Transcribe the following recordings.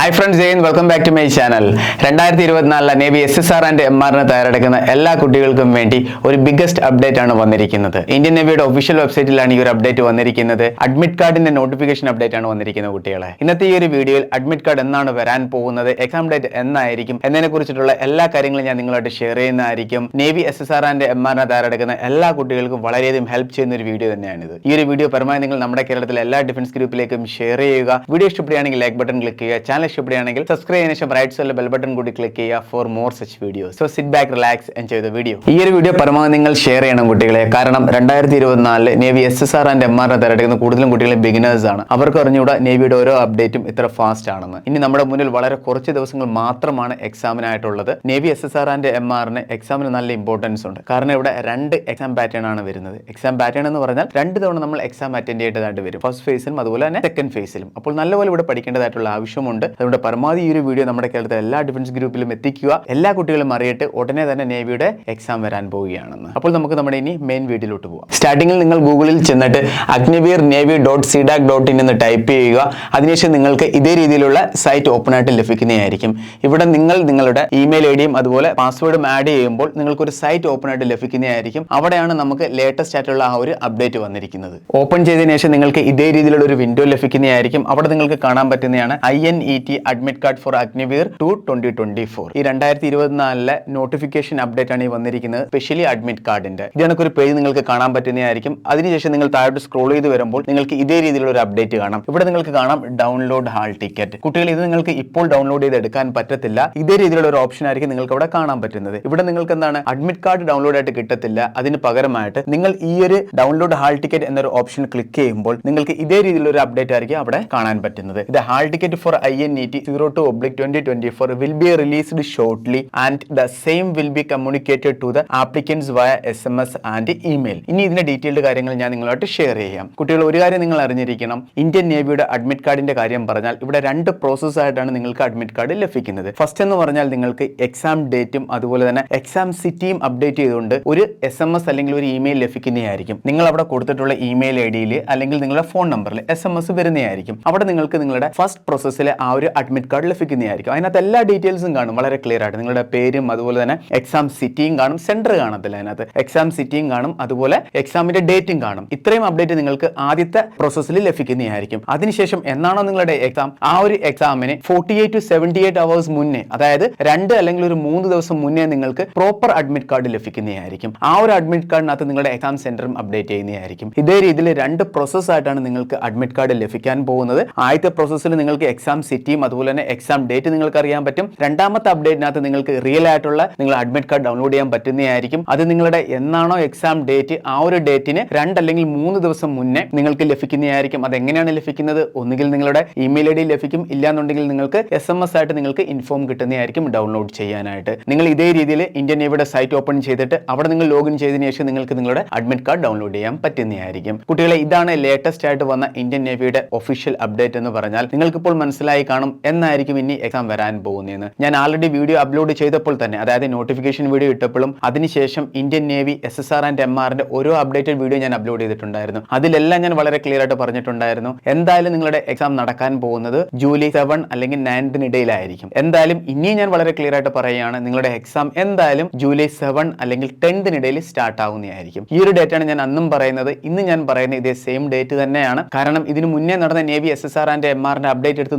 Hi friends Jain welcome back to my channel രണ്ടായിരത്തി ഇരുപത്തിനാലിലെ navy S S R and M ആറിന് തയ്യാറെടുക്കുന്ന എല്ലാ കുട്ടികൾക്കും വേണ്ടി ഒരു ബിഗ്ഗസ്റ്റ് അപ്ഡേറ്റ് ആണ് വന്നിരിക്കുന്നത്. ഇന്ത്യൻ നേവിയുടെ ഒഫീഷ്യൽ വെബ്സൈറ്റിലാണ് ഈ ഒരു അപ്ഡേറ്റ് വന്നിരിക്കുന്നത്. അഡ്മിറ്റ് കാർഡിന്റെ നോട്ടിഫിക്കേഷൻ അപ്ഡേറ്റ് ആണ് വന്നിരിക്കുന്നത് കുട്ടികളെ. ഇന്നത്തെ ഈ ഒരു വീഡിയോയിൽ അഡ്മിറ്റ് കാർഡ് എന്നാണ് വരാൻ പോകുന്നത് എക്സാം ഡേറ്റ് എന്നായിരിക്കും എന്നതിനെ കുറിച്ചിട്ടുള്ള എല്ലാ കാര്യങ്ങളും ഞാൻ നിങ്ങളായിട്ട് ഷെയർ ചെയ്യുന്നതായിരിക്കും. Navy S S R and M ആറിനെ തയ്യാറെടുക്കുന്ന എല്ലാ കുട്ടികൾക്കും വളരെയധികം ഹെൽപ്പ് ചെയ്യുന്ന ഒരു വീഡിയോ തന്നെയാണിത്. ഈ ഒരു വീഡിയോ പരമാവധി നിങ്ങൾ നമ്മുടെ കേരളത്തിലെ എല്ലാ ഡിഫൻസ് ഗ്രൂപ്പിലേക്കും ഷെയർ ചെയ്യുക. വീഡിയോ ഇഷ്ടപ്പെടുകയാണെങ്കിൽ ലൈക്ക് ബട്ടൺ ക്ലിക്ക് ചെയ്യുക. ചാനൽ ഇഷ്ടപ്പെടുകയാണെങ്കിൽ സബ്സ്ക്രൈബ് ചെയ്യുന്ന ശേഷം റൈറ്റ് സൈഡിൽ ബെൽ ബട്ടൺ കൂടി ക്ലിക്ക് ചെയ്യുക for more such videos so sit back relax enjoy the video ഈ ഒരു വീഡിയോ പരമാവധി നിങ്ങൾ ഷെയർ ചെയ്യണം കുട്ടികളെ. കാരണം രണ്ടായിരത്തി ഇരുപത്തിനാലിൽ navy S S R and M R തിരഞ്ഞെടുക്കുന്ന കൂടുതലും കുട്ടികളെ ബിഗിനേഴ്സ് ആണ്. അവർക്ക് അറിഞ്ഞുകൂടാ നേവിയുടെ ഓരോ അപ്ഡേറ്റും ഇത്ര ഫാസ്റ്റ് ആണെന്ന്. ഇനി നമ്മുടെ മുന്നിൽ വളരെ കുറച്ച് ദിവസങ്ങൾ മാത്രമാണ് എക്സാമിനായിട്ടുള്ളത് navy S S R and M ആറിന് എക്സാമിന് നല്ല ഇമ്പോർട്ടൻസ് ഉണ്ട്. കാരണം ഇവിടെ രണ്ട് എക്സാം പാറ്റേൺ ആണ് വരുന്നത്. എക്സാം പാറ്റേൺ എന്ന് പറഞ്ഞാൽ രണ്ട് തവണ നമ്മൾ എക്സാം അറ്റൻഡ് ചെയ്യേണ്ടതായിട്ട് വരും. ഫസ്റ്റ് ഫേസിലും അതുപോലെ തന്നെ സെക്കൻഡ് ഫേസിലും അപ്പോൾ നല്ലപോലെ ഇവിടെ പഠിക്കേണ്ടതായിട്ടുള്ള ആവശ്യമുണ്ട്. അതുകൊണ്ട് പരമാവധി ഈ ഒരു വീഡിയോ നമ്മുടെ കേരളത്തിലെ എല്ലാ ഡിഫൻസ് ഗ്രൂപ്പിലും എത്തിക്കുക. എല്ലാ കുട്ടികളും അറിയട്ടെ ഉടനെ തന്നെ നേവിയുടെ എക്സാം വരാൻ പോവുകയാണെന്ന്. അപ്പോൾ നമുക്ക് നമ്മുടെ ഇനി മെയിൻ വീഡിയോയിലോട്ട് പോകാം സ്റ്റാർട്ടിങ്ങിൽ നിങ്ങൾ ഗൂഗിളിൽ ചെന്നിട്ട് Agniveer navy dot CDAC dot in എന്ന് ടൈപ്പ് ചെയ്യുക. അതിനുശേഷം നിങ്ങൾക്ക് ഇതേ രീതിയിലുള്ള സൈറ്റ് ഓപ്പൺ ആയിട്ട് ലഭിക്കുന്നതായിരിക്കും. ഇവിടെ നിങ്ങൾ നിങ്ങളുടെ ഇമെയിൽ ഐ ഡിയും അതുപോലെ പാസ്വേഡും ആഡ് ചെയ്യുമ്പോൾ നിങ്ങൾക്ക് ഒരു സൈറ്റ് ഓപ്പൺ ആയിട്ട് ലഭിക്കുന്നതായിരിക്കും. അവിടെയാണ് നമുക്ക് ലേറ്റസ്റ്റ് ആയിട്ടുള്ള ആ ഒരു അപ്ഡേറ്റ് വന്നിരിക്കുന്നത്. ഓപ്പൺ ചെയ്തതിനു ശേഷം നിങ്ങൾക്ക് ഇതേ രീതിയിലുള്ള ഒരു വിൻഡോ ലഭിക്കുന്നതായിരിക്കും. അവിടെ നിങ്ങൾക്ക് കാണാൻ പറ്റുന്നതാണ് I N E T admit card for Agniveer two twenty twenty four ഈ രണ്ടായിരത്തി ഇരുപത്തിനാലിലെ നോട്ടിഫിക്കേഷൻ അപ്ഡേറ്റ് ആണ് ഈ വന്നിരിക്കുന്നത്. സ്പെഷ്യലി അഡ്മിറ്റ് കാർഡിന്റെ ഇതിനൊക്കെ ഒരു പേജ് നിങ്ങൾക്ക് കാണാൻ പറ്റുന്നതായിരിക്കും. അതിനുശേഷം നിങ്ങൾ താഴോട്ട് സ്ക്രോൾ ചെയ്ത് വരുമ്പോൾ നിങ്ങൾക്ക് ഇതേ രീതിയിലുള്ള ഒരു അപ്ഡേറ്റ് കാണാം. ഇവിടെ നിങ്ങൾക്ക് കാണാം ഡൗൺലോഡ് ഹാൾ ടിക്കറ്റ് കുട്ടികൾ ഇത് നിങ്ങൾക്ക് ഇപ്പോൾ ഡൗൺലോഡ് ചെയ്ത് എടുക്കാൻ പറ്റത്തില്ല. ഇതേ രീതിയിലുള്ള ഒരു ഓപ്ഷൻ ആയിരിക്കും നിങ്ങൾക്ക് അവിടെ കാണാൻ പറ്റുന്നത്. ഇവിടെ നിങ്ങൾക്ക് എന്താണ്? അഡ്മിറ്റ് കാർഡ് ഡൗൺലോഡ് ആയിട്ട് കിട്ടത്തില്ല. അതിന് പകരമായിട്ട് നിങ്ങൾ ഈ ഒരു ഡൗൺലോഡ് ഹാൾ ടിക്കറ്റ് എന്നൊരു ഓപ്ഷൻ ക്ലിക്ക് ചെയ്യുമ്പോൾ നിങ്ങൾക്ക് ഇതേ രീതിയിലുള്ള ഒരു അപ്ഡേറ്റ് ആയിരിക്കും അവിടെ കാണാൻ പറ്റുന്നത്. ഇത് hall ticket for I N E T zero two oblique twenty twenty four will be released shortly and the same will be communicated to the applicants via S M S and email ഇനി ഇതിന്റെ detailed കാര്യങ്ങൾ ഞാൻ നിങ്ങളുമായിട്ട് share ചെയ്യാം. കുട്ടികൾ ഒരു കാര്യം നിങ്ങൾ അറിഞ്ഞിരിക്കണം. ഇന്ത്യൻ നേവിയുടെ അഡ്മിറ്റ് കാർഡിന്റെ കാര്യം പറഞ്ഞാൽ ഇവിടെ രണ്ട് പ്രോസസ് ആയിട്ടാണ് നിങ്ങൾക്ക് അഡ്മിറ്റ് കാർഡ് ലഭിക്കുന്നത്. ഫസ്റ്റ് എന്ന് പറഞ്ഞാൽ നിങ്ങൾക്ക് എക്സാം ഡേറ്റും അതുപോലെ തന്നെ എക്സാം സിറ്റിയും അപ്ഡേറ്റ് ചെയ്തുകൊണ്ട് ഒരു എസ് എം എസ് അല്ലെങ്കിൽ ഒരു ഇമെയിൽ ലഭിക്കുന്നതായിരിക്കും. നിങ്ങൾ അവിടെ കൊടുത്തിട്ടുള്ള ഇമെയിൽ ഐ ഡിയിൽ അല്ലെങ്കിൽ നിങ്ങളുടെ ഫോൺ നമ്പറിൽ എസ് എം എസ് വരുന്നതായിരിക്കും. അവിടെ നിങ്ങൾക്ക് നിങ്ങളുടെ ഫസ്റ്റ് പ്രോസസ്സിലെ ആ ഒരു അഡ്മിറ്റ് കാർഡ് ലഭിക്കുന്നതായിരിക്കും. അതിനകത്ത് എല്ലാ ഡീറ്റെയിൽസും കാണും. വളരെ ക്ലിയർ ആയിട്ട്. നിങ്ങളുടെ പേരും അതുപോലെ തന്നെ എക്സാം സിറ്റിയും കാണും. സെന്റർ കാണത്തില്ല അതിനകത്ത്. എക്സാം സിറ്റിയും കാണും. അതുപോലെ എക്സാമിന്റെ ഡേറ്റും കാണും. ഇത്രയും അപ്ഡേറ്റ് നിങ്ങൾക്ക് ആദ്യത്തെ പ്രോസസ്സിൽ ലഭിക്കുന്നതായിരിക്കും. അതിനുശേഷം എന്നാണോ നിങ്ങളുടെ എക്സാം ആ ഒരു എക്സാമിന് forty eight to seventy eight hours മുന്നേ അതായത് രണ്ട് അല്ലെങ്കിൽ ഒരു മൂന്ന് ദിവസം മുന്നേ നിങ്ങൾക്ക് പ്രോപ്പർ അഡ്മിറ്റ് കാർഡ് ലഭിക്കുന്നതായിരിക്കും. ആ ഒരു അഡ്മിറ്റ് കാർഡിനകത്ത് നിങ്ങളുടെ എക്സാം സെന്ററും അപ്ഡേറ്റ് ചെയ്യുന്നതായിരിക്കും. ഇതേ രീതിയിൽ രണ്ട് പ്രോസസ്സായിട്ടാണ് നിങ്ങൾക്ക് അഡ്മിറ്റ് കാർഡ് ലഭിക്കാൻ പോകുന്നത്. ആദ്യത്തെ പ്രോസസ്സിൽ നിങ്ങൾക്ക് എക്സാം സിറ്റിയും അതുപോലെ തന്നെ എക്സാം ഡേറ്റ് നിങ്ങൾക്ക് അറിയാൻ പറ്റും. രണ്ടാമത്തെ അപ്ഡേറ്റിനകത്ത് നിങ്ങൾക്ക് റിയൽ ആയിട്ടുള്ള നിങ്ങൾ അഡ്മിറ്റ് കാർഡ് ഡൗൺലോഡ് ചെയ്യാൻ പറ്റുന്നതായിരിക്കും. അത് നിങ്ങളുടെ എന്നാണോ എക്സാം ഡേറ്റ് ആ ഒരു ഡേറ്റിന് രണ്ട് അല്ലെങ്കിൽ മൂന്ന് ദിവസം മുന്നേ നിങ്ങൾക്ക് ലഭിക്കുന്നതായിരിക്കും. അത് എങ്ങനെയാണ് ലഭിക്കുന്നത്? ഒന്നുകിൽ നിങ്ങളുടെ ഇമെയിൽ ഐ ഡി ലഭിക്കും. ഇല്ലാന്നുണ്ടെങ്കിൽ നിങ്ങൾക്ക് എസ് എം എസ് ആയിട്ട് നിങ്ങൾക്ക് ഇൻഫോം കിട്ടുന്നതായിരിക്കും ഡൗൺലോഡ് ചെയ്യാനായിട്ട്. നിങ്ങൾ ഇതേ രീതിയിൽ ഇന്ത്യൻ നേവിയുടെ സൈറ്റ് ഓപ്പൺ ചെയ്തിട്ട് അവിടെ നിങ്ങൾ ലോഗിൻ ചെയ്തതിനു ശേഷം നിങ്ങൾക്ക് നിങ്ങളുടെ അഡ്മിറ്റ് കാർഡ് ഡൗൺലോഡ് ചെയ്യാൻ പറ്റുന്നതായിരിക്കും. കുട്ടികളെ ഇതാണ് ലേറ്റസ്റ്റ് ആയിട്ട് വന്ന ഇന്ത്യൻ നേവിയുടെ ഒഫീഷ്യൽ അപ്ഡേറ്റ് എന്ന് പറഞ്ഞാൽ നിങ്ങൾക്കിപ്പോൾ മനസ്സിലായി എന്നായിരിക്കും ഇനി എക്സാം വരാൻ പോകുന്നതെന്ന്. ഞാൻ ആൾറെഡി വീഡിയോ അപ്ലോഡ് ചെയ്തപ്പോൾ തന്നെ അതായത് നോട്ടിഫിക്കേഷൻ വീഡിയോ ഇട്ടപ്പോഴും അതിനുശേഷം Indian navy S S R and M ആറിന്റെ ഓരോ അപ്ഡേറ്റഡ് വീഡിയോ ഞാൻ അപ്ലോഡ് ചെയ്തിട്ടുണ്ടായിരുന്നു. അതിലെല്ലാം ഞാൻ വളരെ ക്ലിയർ ആയിട്ട് പറഞ്ഞിട്ടുണ്ടായിരുന്നു. എന്തായാലും നിങ്ങളുടെ എക്സാം നടക്കാൻ പോകുന്നത് ജൂലൈ സെവൻ അല്ലെങ്കിൽ നയൻത്തിനിടയിലായിരിക്കും എന്തായാലും ഇനിയും ഞാൻ വളരെ ക്ലിയർ ആയിട്ട് പറയുകയാണ് നിങ്ങളുടെ എക്സാം എന്തായാലും ജൂലൈ സെവൻ അല്ലെങ്കിൽ ടെൻത്തിനിടയിൽ സ്റ്റാർട്ട് ആവുന്നതായിരിക്കും. ഈ ഒരു ഡേറ്റ് ആണ് ഞാൻ അന്നും പറയുന്നത് ഇന്ന് ഞാൻ പറയുന്നത് ഇതേ സെയിം ഡേറ്റ് തന്നെയാണ്. കാരണം ഇതിനു മുന്നേ നടന്ന navy S S R and M ആറിന്റെ അപ്ഡേറ്റ് എടുത്ത്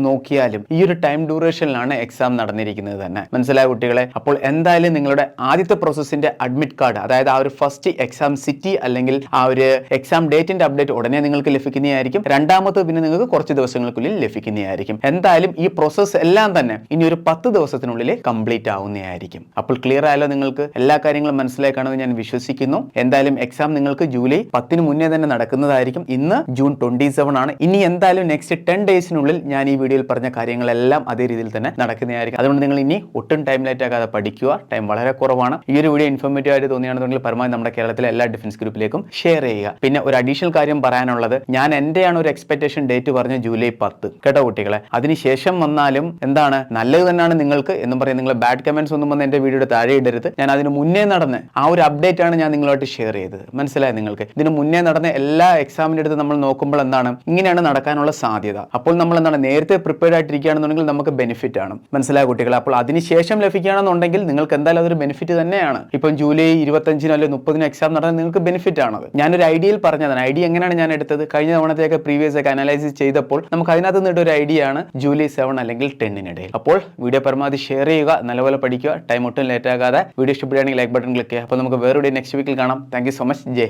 നോക്കിയാലും ഈ ഒരു ടൈം ഡ്യൂറേഷനിലാണ് എക്സാം നടന്നിരിക്കുന്നത് തന്നെ. മനസ്സിലായ കുട്ടികളെ? അപ്പോൾ എന്തായാലും നിങ്ങളുടെ ആദ്യത്തെ പ്രോസസ്സിന്റെ അഡ്മിറ്റ് കാർഡ് അതായത് ആ ഒരു ഫസ്റ്റ് എക്സാം സിറ്റി അല്ലെങ്കിൽ ആ ഒരു എക്സാം ഡേറ്റിന്റെ അപ്ഡേറ്റ് ഉടനെ നിങ്ങൾക്ക് ലഭിക്കുന്നതായിരിക്കും. രണ്ടാമത്തെ പിന്നെ നിങ്ങൾക്ക് കുറച്ച് ദിവസങ്ങൾക്കുള്ളിൽ ലഭിക്കുന്നതായിരിക്കും. എന്തായാലും ഈ പ്രോസസ്സ് എല്ലാം തന്നെ ഇനി ഒരു പത്ത് ദിവസത്തിനുള്ളിൽ കംപ്ലീറ്റ് ആവുന്നതായിരിക്കും. അപ്പോൾ ക്ലിയർ ആയാലോ നിങ്ങൾക്ക്? എല്ലാ കാര്യങ്ങളും മനസ്സിലായി കാണുമെന്ന് ഞാൻ വിശ്വസിക്കുന്നു. എന്തായാലും എക്സാം നിങ്ങൾക്ക് ജൂലൈ പത്തിന് മുന്നേ തന്നെ നടക്കുന്നതായിരിക്കും. ഇന്ന് ജൂൺ ട്വന്റി സെവൻ ആണ്. ഇനി എന്തായാലും നെക്സ്റ്റ് ടെൻ ഡേയ്സിനുള്ളിൽ ഞാൻ ഈ വീഡിയോയിൽ പറഞ്ഞ കാര്യങ്ങളെല്ലാം അതേ രീതിയിൽ തന്നെ നടക്കുന്നതായിരിക്കും. അതുകൊണ്ട് നിങ്ങൾ ഇനി ഒട്ടും ടൈം ലേറ്റ് ആകാതെ പഠിക്കുക. ടൈം വളരെ കുറവാണ്. ഈ ഒരു വീഡിയോ ഇൻഫോർമേറ്റീവ് ആയിട്ട് തോന്നിയാണെന്നുണ്ടെങ്കിൽ പരമാവധി നമ്മുടെ കേരളത്തിലെ എല്ലാ ഡിഫൻസ് ഗ്രൂപ്പിലേക്കും ഷെയർ ചെയ്യുക. പിന്നെ ഒരു അഡീഷണൽ കാര്യം പറയാനുള്ളത്. ഞാൻ എന്റെയാണ് ഒരു എക്സ്പെക്ടേഷൻ ഡേറ്റ് പറഞ്ഞ ജൂലൈ പത്ത്. കേട്ടോ കുട്ടികളെ? അതിനുശേഷം വന്നാലും എന്താണ്? നല്ലത് തന്നെയാണ് നിങ്ങൾക്ക് എന്നും പറയും. നിങ്ങൾ ബാഡ് കമന്റ്സ് ഒന്നും വന്ന് എന്റെ വീഡിയോയുടെ താഴെ ഇടരുത്. ഞാൻ അതിന് മുന്നേ നടന്ന് ആ ഒരു അപ്ഡേറ്റ് ആണ് ഞാൻ നിങ്ങളുമായിട്ട് ഷെയർ ചെയ്തത്. മനസ്സിലായി നിങ്ങൾക്ക്? ഇതിന് മുന്നേ നടന്ന എല്ലാ എക്സാമിന്റെ അടുത്ത് നമ്മൾ നോക്കുമ്പോൾ എന്താണ്? ഇങ്ങനെയാണ് നടക്കാനുള്ള സാധ്യത. അപ്പോൾ നമ്മൾ എന്താണ്? നേരത്തെ പ്രിപ്പയർഡ് ആയിട്ട് ആയിട്ടിരിക്കുകയാണെന്നുണ്ടെങ്കിൽ നമുക്ക് ബെനിഫിറ്റ് ആണ്. മനസ്സിലായ കുട്ടികൾ അപ്പോൾ അതിനുശേഷം ലഭിക്കുകയാണെന്നുണ്ടെങ്കിൽ നിങ്ങൾക്ക് എന്തായാലും അതൊരു ബെനിഫിറ്റ് തന്നെയാണ്. ഇപ്പം ജൂലൈ ഇരുപത്തഞ്ചിനോ അല്ലെങ്കിൽ മുപ്പതിനോ എക്സാം നടന്നാൽ നിങ്ങൾക്ക് ബെനിഫിറ്റ് ആണത് ഞാനൊരു ഐഡിയയിൽ പറഞ്ഞതാണ്. ഐഡിയ എങ്ങനെയാണ് ഞാൻ എടുത്തത്? കഴിഞ്ഞ തവണത്തെയൊക്കെ പ്രീവിയസ് ഒക്കെ അനലൈസ് ചെയ്തപ്പോൾ നമുക്ക് അതിനകത്ത് നിന്നിട്ട് ഒരു ഐഡിയ ആണ് ജൂലൈ സെവൻ അല്ലെങ്കിൽ ടെന്നിനിടയിൽ അപ്പോൾ വീഡിയോ പരമാവധി ഷെയർ ചെയ്യുക നല്ലപോലെ പഠിക്കുക ടൈം ഒട്ടും ലേറ്റ് ആകാതെ. വീഡിയോ ഇഷ്ടപ്പെടുകയാണെങ്കിൽ ലൈക്ക് ബട്ടൺ ക്ലിക്ക് ചെയ്യുക. അപ്പോൾ നമുക്ക് വേറൊരു നെക്സ്റ്റ് വീക്കിൽ കാണാം. താങ്ക് സോ മച്ച് ജയ്